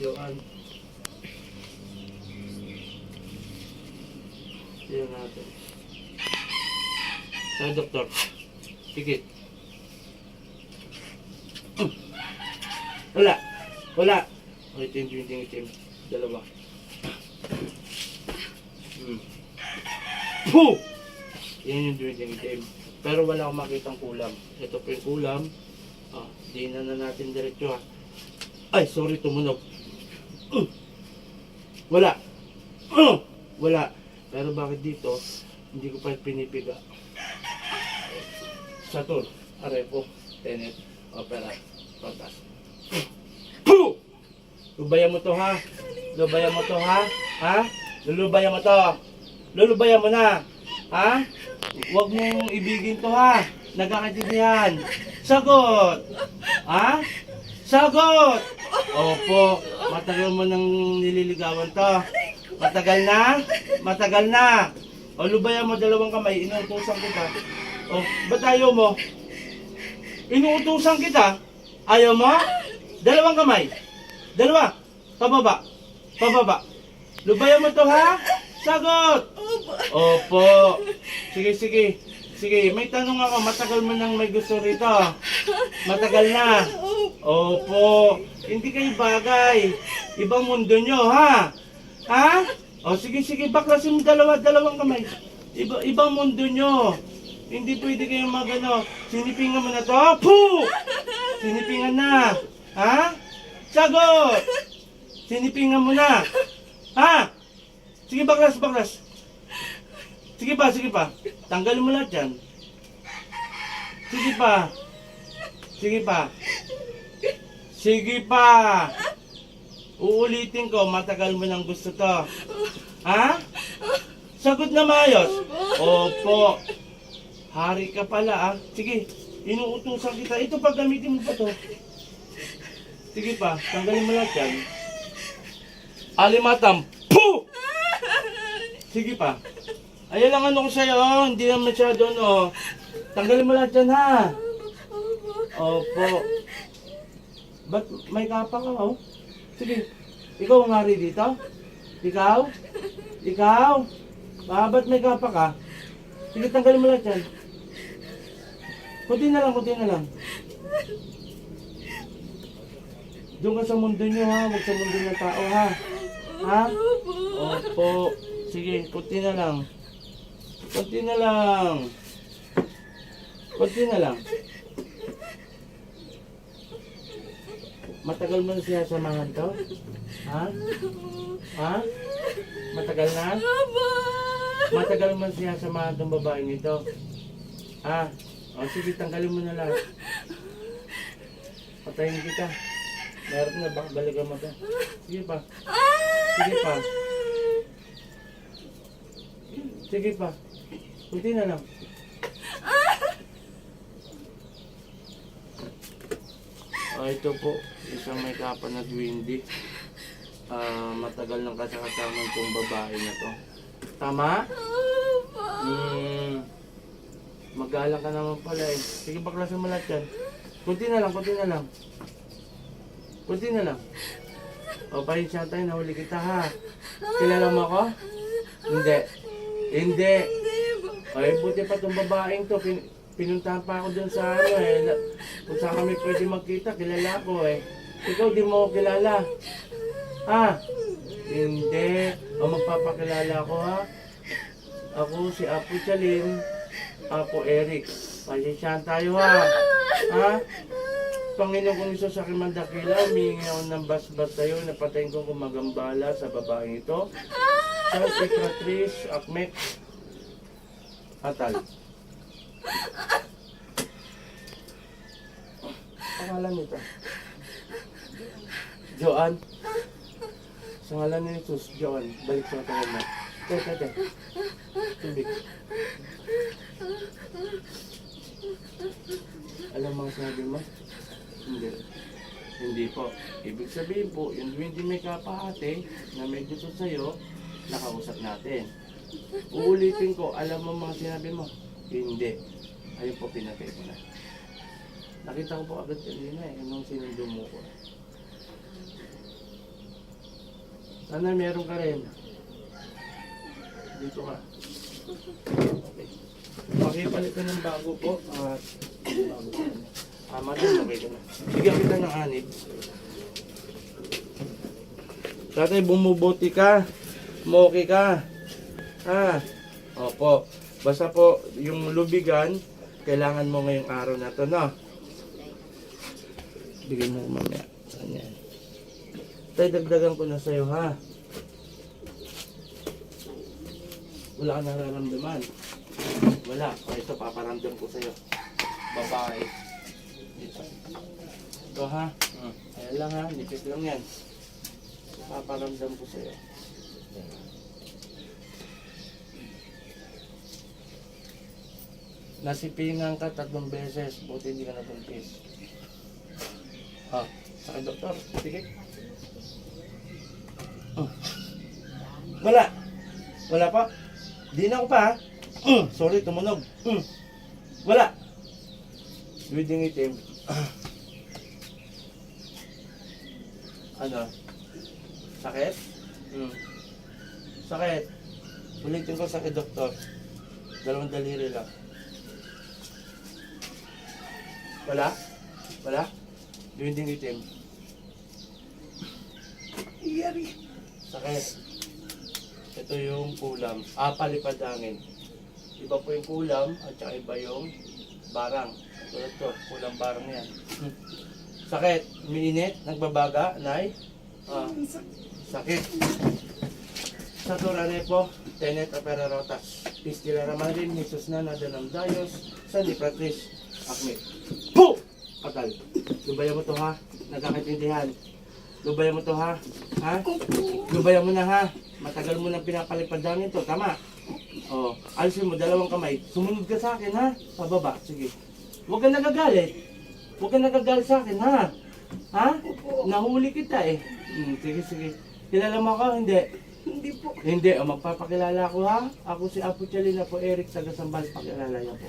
Joan. Tignan natin. Sa doktor. Pikit. Hmm. Wala. Wala. O, itim, itim, itim, itim. Dalawa. Hmm. Puh! Yan yung itim, itim. Pero wala akong makitang kulam. Ito po yung kulam. Ah, di na na natin diretso ha. Ay, sorry, tumunog. Uh! Wala. Uh! Wala. Pero bakit dito, hindi ko pa pinipiga. Saturn, Arepo, Tenet, Opera, Pantas. Puh! Lubayan mo to ha. Lubayan mo to ha. Ha? Lulubayan mo to. Lulubayan mo na. Ha? Huwag mong ibigin to ha. Nagkakaintindihan. Sagot. Ha? Sagot. Opo. Matagal mo nang nililigawan to. Matagal na? Matagal na. O lubayan mo dalawang kamay. Inuutosan kita. O, ba't ayaw mo? Inuutosan kita. Ayaw mo? Dalawang kamay. Dalawa. Pababa. Pababa. Lubayan mo to ha? Sagot. Opo. Sige, sige. Sige, may tanong ako. Matagal mo nang may gusto rito. Matagal na. Opo. Hindi kayo bagay. Ibang mundo nyo, ha? Ha? O sige, sige. Baklasin mo dalawa, dalawang kamay. Iba, ibang mundo nyo. Hindi pwede kayong magano. Sinipingan mo na to. Puh! Sinipingan na. Ha? Sagot! Sinipingan mo na. Ha? Sige, baklas, baklas. Sige pa, sige pa. Tanggalin mo lahat yan. Sige pa. Sige pa. Sige pa. Uulitin ko, matagal mo nang gusto to. Ha? Sagot na maayos. Opo. Hari ka pala ah. Sige, inuutusan kita. Ito pag gamitin mo pa to. Sige pa, tanggalin mo lahat yan. Alimatam. Puh! Sige pa. Ayan lang ano ko sa'yo, oh. hindi na masyado, no. Tanggalin mo lahat yan, ha? Opo. Ba't may kapa ka, oh? Sige. Ikaw ang hari dito? Ikaw? Ikaw? Ah, ba't may kapa ka? Sige, tanggalin mo lahat yan. Kunti na lang, kunti na lang. Doon ka sa mundo nyo, ha? Huwag sa mundo ng tao, ha? Ha? Opo. Sige, kunti na lang. Kunti na lang. Kunti na lang. Matagal mo na siya samahan to? Ha? Ha? Matagal na? Matagal mo na siya samahan tong babaeng ito? Ha? O sige, tanggalin mo na lahat. Patayin kita. Meron na, baka balikan mo to. Sige pa. Sige pa. Sige pa. Kunti na lang. Ah, ito po, isang may kapa na Dwindy. Ah, matagal ng kasakataman kong babae na to. Tama? Hmm. Magalang ka naman pala eh. Sige, baklasin mo lahat yan. Kunti na lang, kunti na lang. Kunti na lang. O, pahinsya tayo, nahuli kita ha. Kilala mo ako? Hindi. Hindi. Ay, buti pa itong babaeng to. Pin pinuntahan pa ako dun sa ano eh. Na- Kung saan kami pwede magkita, kilala ko eh. Ikaw di mo ako kilala. Ha? Hindi. O magpapakilala ko ha. Ako si Apo Chalin. Apo Eric. Pasensyahan tayo ha. Ha? Panginoon kong isa sa aking mandakila, humingi ako ng basbas sa'yo, napatayin ko gumagambala sa babaeng ito. Sa Secretrice, Akmek, Atal. Pangalan nito. Joan. Sa ngalan ni Jesus, Joan. Balik sa katawan mo. Te, te, te. Tubig. Alam mo sinabi mo? Hindi. Hindi po. Ibig sabihin po, yung hindi may kapahati na may gusto sa'yo, nakausap natin. Uulitin ko, alam mo mga sinabi mo? Hindi. Ayun po, pinatay ko na. Nakita ko po agad kanina eh, anong sinundo mo ko. Sana meron ka rin. Dito ka. Okay. Pakipalit ka ng bago po. At bago na. Ah, madam, okay ka na. Bigyan kita ng anib. Tatay, bumubuti ka. Moki ka. Ha? Opo. Basta po, yung lubigan, kailangan mo ngayong araw na to, no? Bigyan mo mamaya. Saan yan? Tay, dagdagan ko na sa'yo, ha? Wala ka nararamdaman. Wala. O, ito, paparamdam ko sa'yo. Babae. Ito, ha? Hmm. Ayan lang, ha? Nipit lang yan. Paparamdam ko sa'yo. Nasipingan ka tatlong beses, buti hindi ka nabuntis. Ha? Sa doktor, sige. Oh. Wala. Wala pa. Di na ako pa ha. Mm, sorry, tumunog. Mm. Wala. Duwiding itim. ano? Sakit? Mm. Sakit. Ulitin ko sakit, doktor. Dalawang daliri lang. Wala? Wala? Duwiding itim. Iyari. Sakit. Ito yung kulam. Ah, palipadangin. Iba po yung kulam at saka iba yung barang. Tulad to, kulam barang yan. Hmm. Sakit. Minit, nagbabaga, nay. Ah, sakit. Sa Turanepo, Tenet Opera Rotas. Pistila Ramarin, Jesus na Nadanam Dayos, San Patris, Akmet. Po! Patal. Lubayan mo to ha. Nagkakaintindihan. Lubayan mo to ha. Ha? Lubayan mo na ha. Matagal mo nang pinapalipadangin to. Tama. Oh, alisin mo dalawang kamay. Sumunod ka sa akin ha. Pababa. Sige. Huwag ka nagagalit. Huwag ka nagagalit sa akin ha. Ha? Nahuli kita eh. Hmm, sige, sige. Kilala mo ako? Hindi. Hindi po. Hindi, o magpapakilala ko ha. Ako si Apo Chalina po, Eric Sagasambal, pakilala niya po.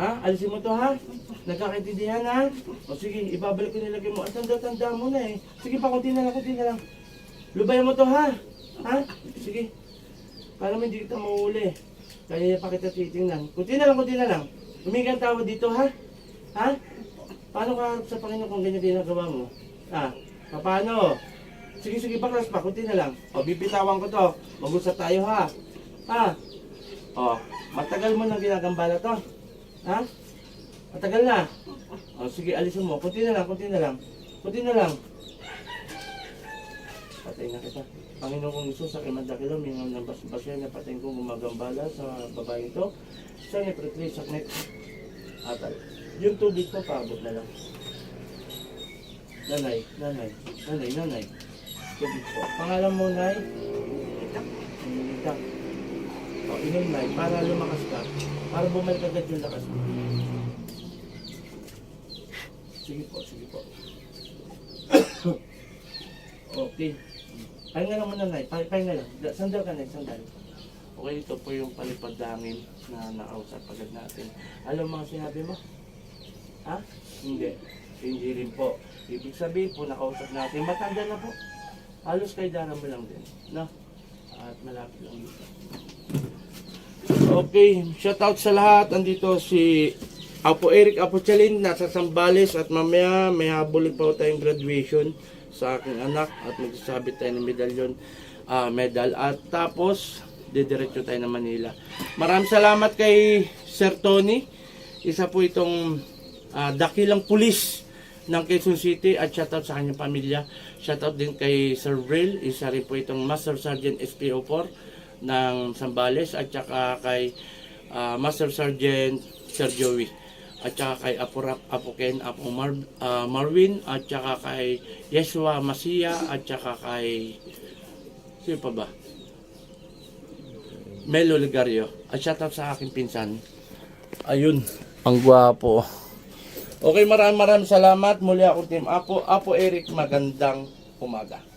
Ha? Alisin mo to ha? Nagkakaintindihan ha? O sige, ibabalik ko nilagay mo. Ang tanda-tanda mo na eh. Sige pa, kunti na lang, kunti na lang. Lubayan mo to ha? Ha? Sige. Para hindi kita mahuli. Kaya pa kita titingnan. Kunti na lang, kunti na lang. Humingi ang tawad dito ha? Ha? Paano ka harap sa Panginoon kung ganyan ginagawa mo? Ha? Paano? Sige, sige, baklas pa. Kunti na lang. O, bibitawan ko to. Mag-usap tayo ha. Ha? O, matagal mo nang ginagambala to. Ha? Matagal na. O, sige, alisin mo. Kunti na lang, kunti na lang. Kunti na lang. Patay na kita. Panginoon kong Isus, sa kimandakilo, mingaw ng basbasya na patayin kong gumagambala sa babae ito. Sa ni Pritli, saknit, atal. Yung tubig ko, paabot na lang. Nanay, nanay, nanay, nanay. Tubig po. Pangalan mo, Nay? Nilita. O, Nay, para lumakas ka. Para bumalik agad yung lakas mo. Sige po, sige po. okay. Pahinga lang muna, Nay. Pah- Pahinga lang. Da- Sandal ka, Nay. Sandal. Okay, ito po yung palipadangin na nakausap agad natin. Alam ang sinabi mo? Ha? Hindi. Hindi rin po. Ibig sabihin po, nakausap natin. Matanda na po. Halos kay Dara mo lang din. No? At malapit lang dito. Okay, shout out sa lahat. Andito si Apo Eric Apo Chalin, nasa Sambales at mamaya may habulin pa tayong graduation sa aking anak at magsasabi tayo ng medalyon, ah, medal. At tapos, didiretso tayo ng Manila. Maraming salamat kay Sir Tony. Isa po itong ah, dakilang pulis ng Quezon City at shoutout sa kanyang pamilya. Shoutout din kay Sir Vril, isa rin po itong Master Sergeant SPO4 ng Sambales at saka kay ah, Master Sergeant Sir Joey at saka kay Apo Rap, Apo Mar, ah, Marvin at saka kay Yeshua Masia at saka kay sino pa ba? Melo Ligario at shoutout sa aking pinsan ayun ang gwapo Okay, maraming maraming salamat. Muli ako, Team Apo. Apo Eric, magandang umaga.